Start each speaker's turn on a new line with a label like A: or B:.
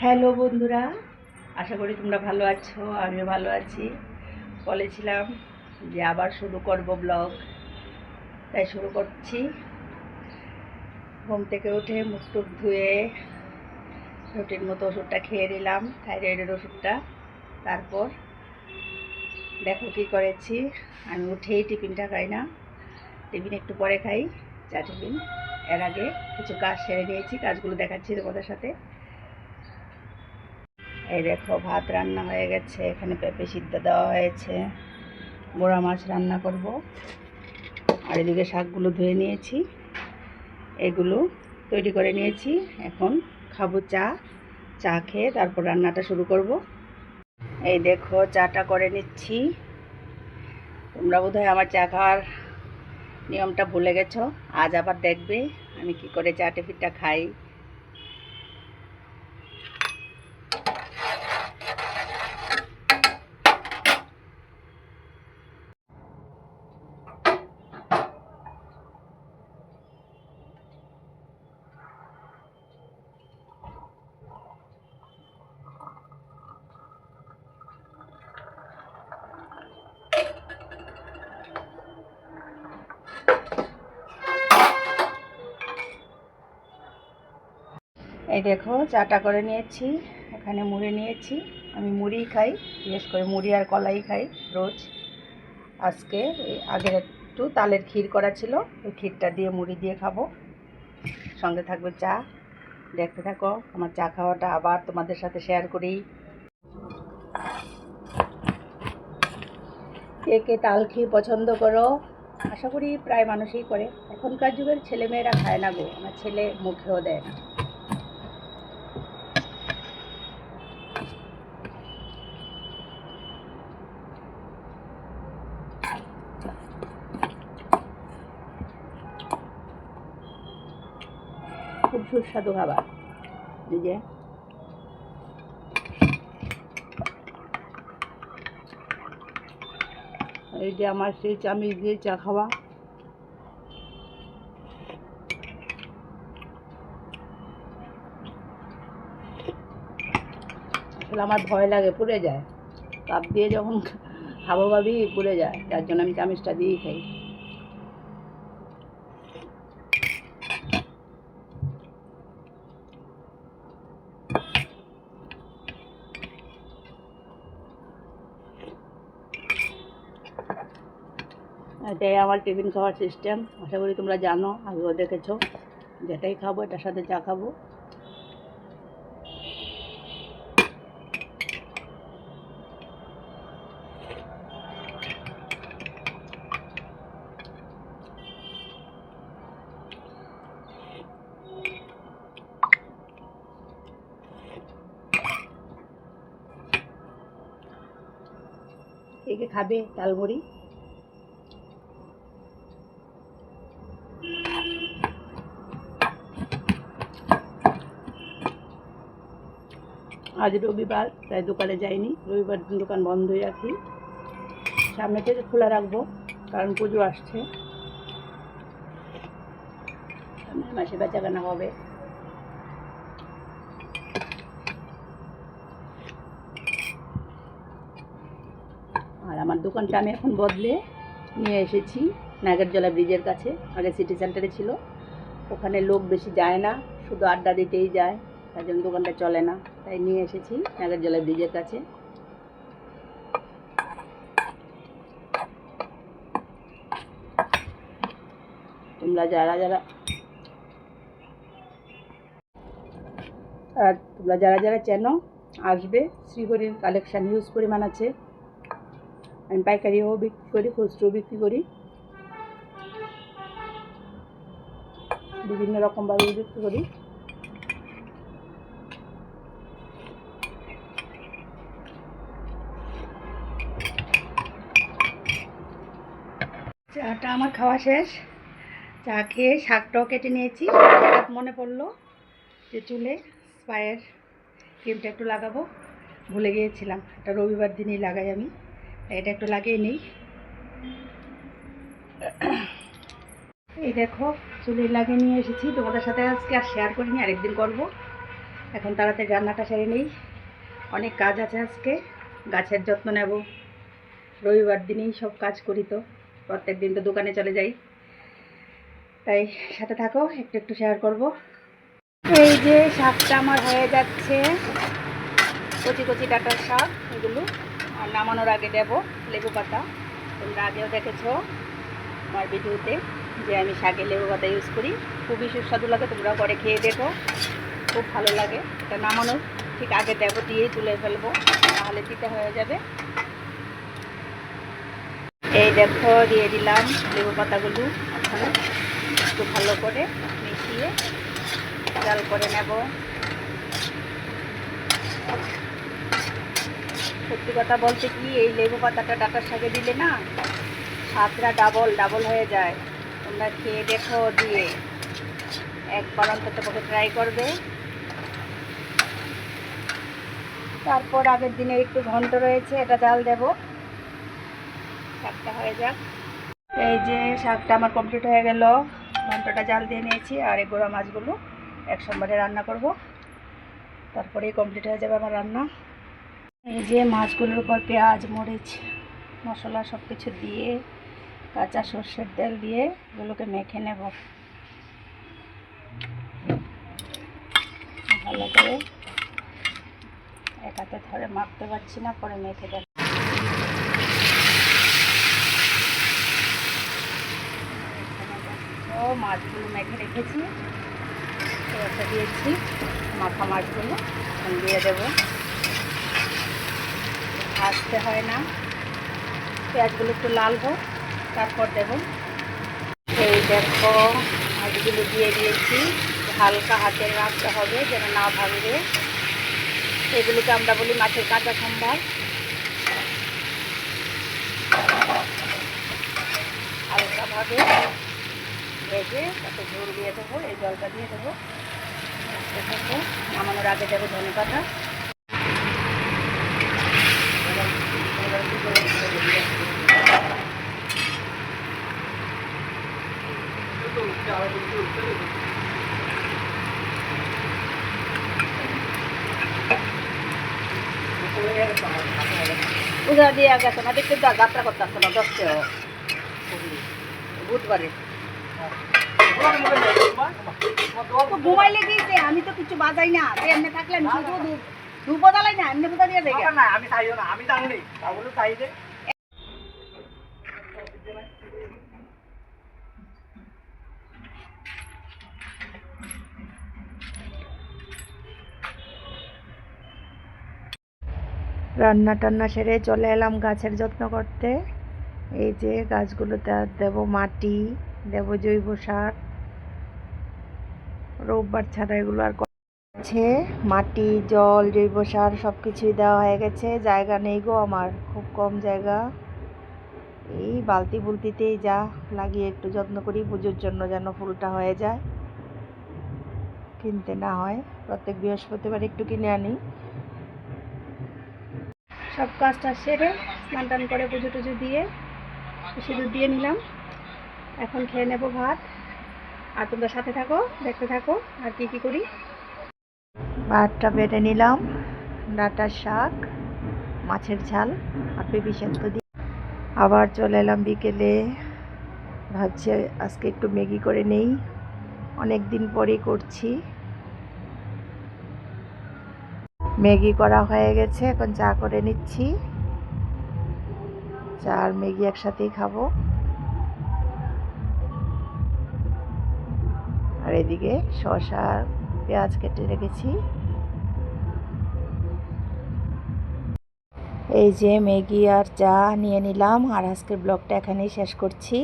A: Hello বন্ধুরা, আশা করি তোমরা ভালো আছো, আমিও ভালো আছি। বলেছিলাম যে আবার শুরু করব ব্লগ তাই শুরু করছি। ঘুম থেকে উঠে মুখ টুক ধুয়ে রুটির মতো ওষুধটা খেয়ে নিলাম, থাইরয়েডের ওষুধটা। তারপর দেখো কী করেছি। আমি উঠেই টিফিনটা খাই না। টিফিন একটু পরে খাই, চা টিফিন। এর আগে কিছু কাজ সেরে নিয়েছি, কাজগুলো দেখাচ্ছি তোমাদের সাথে। এই দেখো, ভাত রান্না হয়ে গেছে, এখানে পেঁপে সিদ্ধ দেওয়া হয়েছে। গোড়া মাছ রান্না করব। আর এদিকে শাকগুলো ধুয়ে নিয়েছি। এগুলো তৈরি করে নিয়েছি। এখন খাব চা চা খেয়ে তারপর রান্নাটা শুরু করব। এই দেখো, চাটা করে নিচ্ছি। তোমরা বোধহয় আমার চা খাওয়ার নিয়মটা ভুলে গেছো। আজ আবার দেখবে আমি কি করে চা টিফিনটা খাই। এই দেখো, চাটা করে নিয়েছি, এখানে মুড়ি নিয়েছি। আমি মুড়ি খাই, বিশেষ করে মুড়ি আর কলাই খাই রোজ। আজকে আগের একটু তালের ক্ষীর করা ছিল, ওই ক্ষীরটা দিয়ে মুড়ি দিয়ে খাব। সঙ্গে থাকবে চা। দেখতে থাকো, আমার চা খাওয়াটা আবার তোমাদের সাথে শেয়ার করি। কে কে তাল ক্ষীর পছন্দ করো? আশা করি প্রায় মানুষই করে। এখনকার যুগের ছেলেমেয়েরা খায় না গো, আমার ছেলে মুখেও দেয় না। খুব সুস্বাদু খাবার। এই যে। এই যে আমার সেই চামিচ দিয়ে চা খাওয়া। আসলে আমার ভয় লাগে, পুড়ে যায়। কাপ দিয়ে যখন খাব ভাবি, পুড়ে যায়। তার জন্য আমি চামিচটা দিয়েই খাই। এটাই আমার টিফিন খাওয়ার সিস্টেম আশা করি তোমরা জানো আগেও দেখেছ। যেটাই খাব, এটার সাথে চা খাব। খাবে? তালবড়ি আজ রবিবার, তাই দোকানে যাইনি। রবিবার দিন দোকান বন্ধই রাখি সামনে থেকে খোলা রাখব, কারণ পুজো আসছে। সামনের মাসে বেচা কেনা হবে। আর আমার দোকানটা আমি এখন বদলে নিয়ে এসেছি, নাগরজলা ব্রিজের কাছে। আগে সিটি সেন্টারে ছিল। ওখানে লোক বেশি যায় না, শুধু আড্ডা দিতেই যায় তার জন্য দোকানটা চলে না। তাই নিয়ে এসেছি নাগরজলা ব্রিজের কাছে। তোমরা যারা যারা আর তোমরা যারা যারা চেনো, আসবে। শ্রীহরির কালেকশান হিউজ পরিমাণ আছে। আমি পাইকারিও বিক্রি করি খুচরো বিক্রি করি। বিভিন্ন রকমভাবে বিক্রি করি। চাটা আমার খাওয়া শেষ। চা খেয়ে শাকটাও কেটে নিয়েছি। মনে পড়ল যে চুলে স্পায়ের ক্রিমটা একটু লাগাবো। ভুলে গিয়েছিলাম। এটা রবিবার দিনই লাগাই আমি। এটা একটু লাগিয়ে নিই। এই দেখো, চুলে লাগিয়ে নিয়ে এসেছি। তোমাদের সাথে আজকে আর শেয়ার করিনি, আরেকদিন করব। এখন তাড়াতাড়ি রান্নাটা সেরে নেই। অনেক কাজ আছে আজকে। গাছের যত্ন নেব। রবিবার দিনেই সব কাজ করি তো। প্রত্যেক দিন তো দোকানে চলে যাই। তাই সাথে থাকো, একটু একটু শেয়ার করব। এই যে শাকটা আমার হয়ে যাচ্ছে। কচি কচি ডাটার শাক এগুলো। আর নামানোর আগে দেব লেবু পাতা। তোমরা আগেও দেখেছ আমার ভিডিওতে যে আমি শাকে লেবু পাতা ইউজ করি। খুবই সুস্বাদু লাগে তোমরা পরে খেয়ে দেখো। খুব ভালো লাগে এটা নামানোর। ঠিক আগে দেব দিয়েই তুলে ফেলব। তাহলে দিতে হয়ে যাবে। দেখো, দিয়ে দিলাম লেবু পাতাগুলো ওখানে একটু ভালো করে মিশিয়ে জাল করে নেব। সত্যি কথা বলতে কি, এই লেবু পাতাটা ডাটার সাথে দিলে না স্বাদটা ডাবল ডাবল হয়ে যায়। তোমরা খেয়ে দেখো দিয়ে। একবার অন্তত পক্ষে ট্রাই করবে। তারপর আগের দিনে একটু ঘন্ট রয়েছে, এটা জাল দেব। শাকটা হয়ে যাক। এই যে শাকটা আমার কমপ্লিট হয়ে গেল। ঘন্টটা জাল দিয়ে নিয়েছি আর এই গোড়া মাছগুলো এক সোমবারে রান্না করব। তারপরেই কমপ্লিট হয়ে যাবে আমার রান্না। এই যে মাছগুলোর উপর পেঁয়াজ, মরিচ, মশলা সব কিছু দিয়ে, কাঁচা সর্ষের তেল দিয়ে এগুলোকে মেখে নেব। ভালো করে। এক হাতে ধরে মাখতে পারছি না, পরে মেখে দেব। মাছগুলো মেখে রেখেছি। একটা দিয়েছি মাখা মাছগুলো। দিয়ে দেবো। ভাজতে হয় না। পেঁয়াজগুলো একটু লাল হোক, তারপর দেবো। এই দেখো, মাছগুলো দিয়ে দিয়েছি। হালকা হাতে রাখতে হবে যেন না ভাঙবে এগুলোকে আমরা বলি মাছের কাঁচা সম্ভার। হালকাভাবে ভেজে তাতে ঝোল দিয়ে দেবো, এই জলটা দিয়ে দেবো। নামানোর আগে দেবো ধনে পাতা। পূজা দিয়ে গেছে না, দেখতে যাত্রা করতে আসছে না দশটা বুধবারে। তো ঘুমাইলে গিয়েছে আমি তো কিছু বাজাই না। এমনি থাকলে আমি শুধু ধূপ ধূপ জ্বালাই না এমনি দিয়ে দেখে
B: না আমি চাইও না আমি জানি। তাহলে চাই যে।
A: রান্না টান্না সেরে চলে এলাম গাছের যত্ন করতে। এই যে গাছগুলোতে দেব মাটি। দেব জৈব সার। রোববার ছাড়া এগুলো আর আছে মাটি, জল, জৈব সার সব কিছুই দেওয়া হয়ে গেছে। জায়গা নেই গো আমার, খুব কম জায়গা। এই বালতি বুলতিতেই যা লাগিয়ে একটু যত্ন করি, পুজোর জন্য যেন ফুলটা হয়ে যায়। কিনতে না হয়, প্রত্যেক বৃহস্পতিবার একটু কিনে আনি। সব কাজটা সেরে স্নান টান করে পুজো টুজো দিয়ে সিঁদুর দিয়ে নিলাম। এখন খেয়ে নেব ভাত। আর তোমরা সাথে থাকো, দেখতে থাকো, আর কি কি করি? ভাতটা বেটে নিলাম, ডাটার শাক, মাছের ঝাল, আর পেঁপি সেদ্ধ দিয়ে। আবার চলে এলাম বিকেলে। ভাবছি আজকে একটু ম্যাগি করে নেই। অনেক দিন পরেই করছি। ম্যাগি করা হয়ে গেছে, এখন চা করে নিচ্ছি। চা আর ম্যাগি একসাথেই খাব। আর এদিকে শশা পেঁয়াজ কেটে রেখেছি। এই যে ম্যাগি আর চা নিয়ে নিলাম, আর আজকের ব্লগটা এখানেই শেষ করছি।